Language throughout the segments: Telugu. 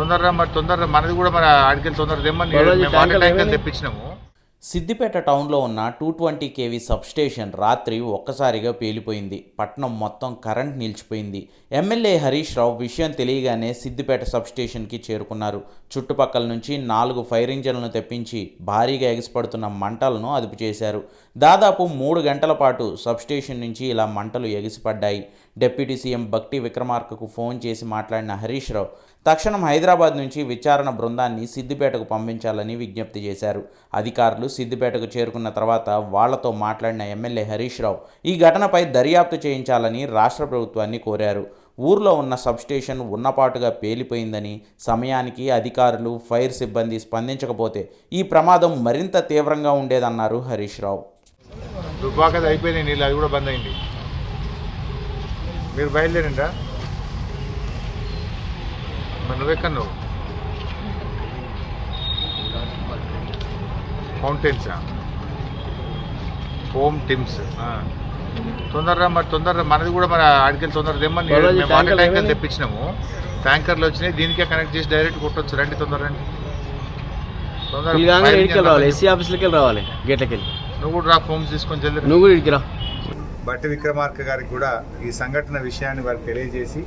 తొందరగా మరి తొందరగా మనది కూడా మరి ఆడికి తొందరగా తెమ్మని? తెప్పించినాము. సిద్దిపేట టౌన్లో ఉన్న టూ ట్వంటీ కేవీ సబ్స్టేషన్ రాత్రి ఒక్కసారిగా పేలిపోయింది. పట్నం మొత్తం కరెంట్ నిలిచిపోయింది. ఎమ్మెల్యే హరీష్ రావు విషయం తెలియగానే సిద్దిపేట సబ్స్టేషన్కి చేరుకున్నారు. చుట్టుపక్కల నుంచి నాలుగు ఫైర్ ఇంజన్లను తెప్పించి భారీగా ఎగిసిపడుతున్న మంటలను అదుపు చేశారు. దాదాపు మూడు గంటల పాటు సబ్స్టేషన్ నుంచి ఇలా మంటలు ఎగిసిపడ్డాయి. డిప్యూటీ సీఎం భక్తి విక్రమార్కకు ఫోన్ చేసి మాట్లాడిన హరీష్ రావు తక్షణం హైదరాబాద్ నుంచి విచారణ బృందాన్ని సిద్దిపేటకు పంపించాలని విజ్ఞప్తి చేశారు. అధికారులు సిద్దిపేటకు చేరుకున్న తర్వాత వాళ్ళతో మాట్లాడిన ఎమ్మెల్యే హరీష్ రావు ఈ ఘటనపై దర్యాప్తు చేయించాలని రాష్ట్ర ప్రభుత్వాన్ని కోరారు. ఊర్లో ఉన్న సబ్స్టేషన్ ఉన్నపాటుగా పేలిపోయిందని సమయానికి అధికారులు ఫైర్ సిబ్బంది స్పందించకపోతే ఈ ప్రమాదం మరింత తీవ్రంగా ఉండేదన్నారు హరీష్ రావు. దుబ్బాకది అయిపోయినాయి నీళ్ళు అది కూడా బంద్ అయింది. మీరు బయలుదేరిండ్రా? నువ్వెక్కడ నువ్వు ఫౌంటైన్సా ఫోమ్ టిమ్స్ తొందరగా మరి తొందరగా మనది కూడా మరి ఆడికి తొందరగా తెమ్మని మేము వాటర్ ట్యాంకర్? తెప్పించినాము. ట్యాంకర్లు వచ్చినాయి. దీనికే కనెక్ట్ చేసి డైరెక్ట్ కొట్టొచ్చు. రండి తొందర రండి. ఎస్సీ ఆఫీస్కి వెళ్ళి రావాలి. గేట్లకి వెళ్ళి నువ్వు కూడా రా ఫోమ్స్ తీసుకొని. నువ్వు కూడా ఇడికి రా. బట్టి విక్రమార్క గారికి కూడా ఈ సంఘటన విషయాన్ని వారికి తెలియజేసి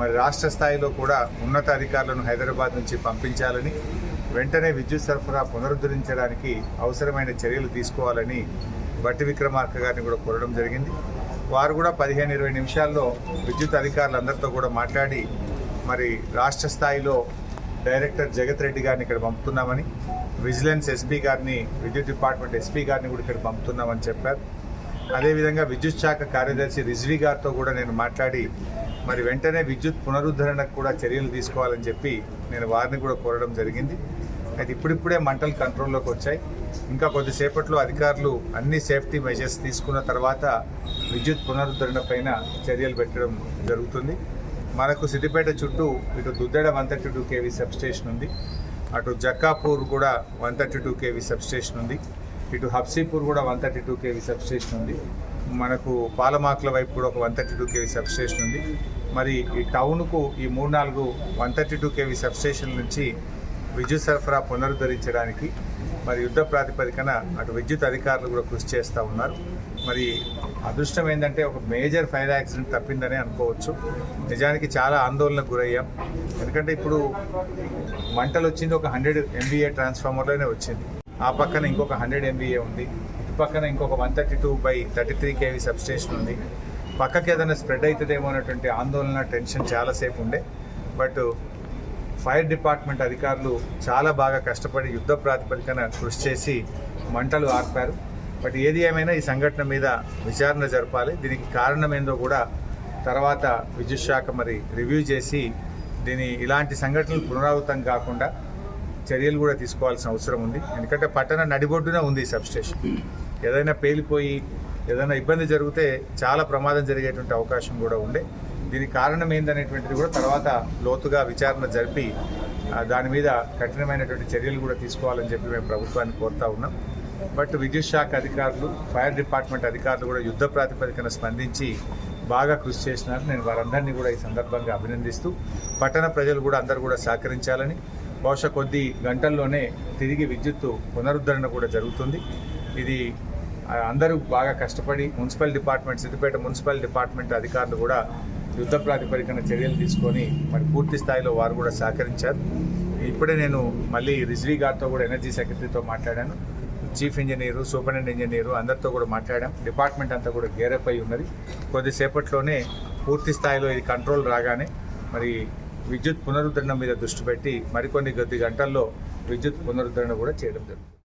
మరి రాష్ట్ర స్థాయిలో కూడా ఉన్నత అధికారులను హైదరాబాద్ నుంచి పంపించాలని వెంటనే విద్యుత్ సరఫరా పునరుద్ధరించడానికి అవసరమైన చర్యలు తీసుకోవాలని బట్టి విక్రమార్క గారిని కూడా కోరడం జరిగింది. వారు కూడా పదిహేను ఇరవై నిమిషాల్లో విద్యుత్ అధికారులందరితో కూడా మాట్లాడి మరి రాష్ట్ర స్థాయిలో డైరెక్టర్ జగత్ రెడ్డి గారిని ఇక్కడ పంపుతున్నామని విజిలెన్స్ ఎస్పీ గారిని విద్యుత్ డిపార్ట్మెంట్ ఎస్పీ గారిని కూడా ఇక్కడ పంపుతున్నామని చెప్పారు. అదేవిధంగా విద్యుత్ శాఖ కార్యదర్శి రిజ్వీ గారితో కూడా నేను మాట్లాడి మరి వెంటనే విద్యుత్ పునరుద్ధరణకు కూడా చర్యలు తీసుకోవాలని చెప్పి నేను వారిని కూడా కోరడం జరిగింది. అయితే ఇప్పుడిప్పుడే మంటలు కంట్రోల్లోకి వచ్చాయి. ఇంకా కొద్దిసేపట్లో అధికారులు అన్ని సేఫ్టీ మెజర్స్ తీసుకున్న తర్వాత విద్యుత్ పునరుద్ధరణ పైన చర్యలు పెట్టడం జరుగుతుంది. మనకు సిద్దిపేట చుట్టూ ఇటు Duddeda one thirty two KV substation ఉంది. అటు జక్కాపూర్ కూడా one thirty two KV substation ఉంది. ఇటు హబ్సీపూర్ కూడా one thirty two KV substation ఉంది. మనకు పాలమాకుల వైపు కూడా ఒక one thirty two KV substation ఉంది. మరి ఈ టౌన్కు ఈ మూడు నాలుగు one thirty two KV substation నుంచి విద్యుత్ సరఫరా పునరుద్ధరించడానికి మరి యుద్ధ ప్రాతిపదికన అటు విద్యుత్ అధికారులు కూడా కృషి చేస్తూ ఉన్నారు. మరి అదృష్టం ఏంటంటే ఒక మేజర్ ఫైర్ యాక్సిడెంట్ తప్పిందని అనుకోవచ్చు. నిజానికి చాలా ఆందోళనకు గురయ్యాం. ఎందుకంటే ఇప్పుడు మంటలు వచ్చింది ఒక హండ్రెడ్ ఎంబీఏ ట్రాన్స్ఫార్మర్లోనే వచ్చింది. ఆ పక్కన ఇంకొక హండ్రెడ్ ఎంబీఏ ఉంది. పక్కన ఇంకొక one thirty two by thirty three KV substation ఉంది. పక్కకి ఏదైనా స్ప్రెడ్ అవుతుందేమో అనేటువంటి ఆందోళన టెన్షన్ చాలాసేపు ఉండే. బట్ ఫైర్ డిపార్ట్మెంట్ అధికారులు చాలా బాగా కష్టపడి యుద్ధ ప్రాతిపదికన కృషి చేసి మంటలు ఆర్పారు. బట్ ఏది ఏమైనా ఈ సంఘటన మీద విచారణ జరపాలి. దీనికి కారణం ఏందో కూడా తర్వాత విద్యుత్ శాఖ మరి రివ్యూ చేసి దీని ఇలాంటి సంఘటనలు పునరావృతం కాకుండా చర్యలు కూడా తీసుకోవాల్సిన అవసరం ఉంది. ఎందుకంటే పట్టణ నడిబొడ్డున ఉంది ఈ సబ్స్టేషన్. ఏదైనా పేలిపోయి ఏదైనా ఇబ్బంది జరిగితే చాలా ప్రమాదం జరిగేటువంటి అవకాశం కూడా ఉండే. దీనికి కారణం ఏందనేటువంటిది కూడా తర్వాత లోతుగా విచారణ జరిపి దాని మీద కఠినమైనటువంటి చర్యలు కూడా తీసుకోవాలని చెప్పి మేము ప్రభుత్వాన్ని కోరుతా ఉన్నాం. బట్ విద్యుత్ శాఖ అధికారులు ఫైర్ డిపార్ట్మెంట్ అధికారులు కూడా యుద్ధ ప్రాతిపదికన స్పందించి బాగా కృషి చేసినారు నేను వారందరినీ కూడా ఈ సందర్భంగా అభినందిస్తూ పట్టణ ప్రజలు కూడా అందరూ కూడా సహకరించాలని బహుశా కొద్ది గంటల్లోనే తిరిగి విద్యుత్తు పునరుద్ధరణ కూడా జరుగుతుంది. ఇది అందరూ బాగా కష్టపడి municipal department Siddipet municipal department అధికారులు కూడా యుద్ధ ప్రాతిపదికన చర్యలు తీసుకొని మరి పూర్తి స్థాయిలో వారు కూడా సహకరించారు. ఇప్పుడే నేను మళ్ళీ రిజ్వీ గారితో కూడా ఎనర్జీ సెక్రటరీతో మాట్లాడాను. చీఫ్ ఇంజనీరు సూపరింటెండెంట్ ఇంజనీరు అందరితో కూడా మాట్లాడాం. డిపార్ట్మెంట్ అంతా కూడా గేరప్ అయి ఉన్నది. కొద్దిసేపట్లోనే పూర్తి స్థాయిలో ఇది కంట్రోల్ రాగానే మరి విద్యుత్ పునరుద్ధరణ మీద దృష్టి పెట్టి మరికొన్ని కొద్ది గంటల్లో విద్యుత్ పునరుద్ధరణ కూడా చేయడం జరుగుతుంది.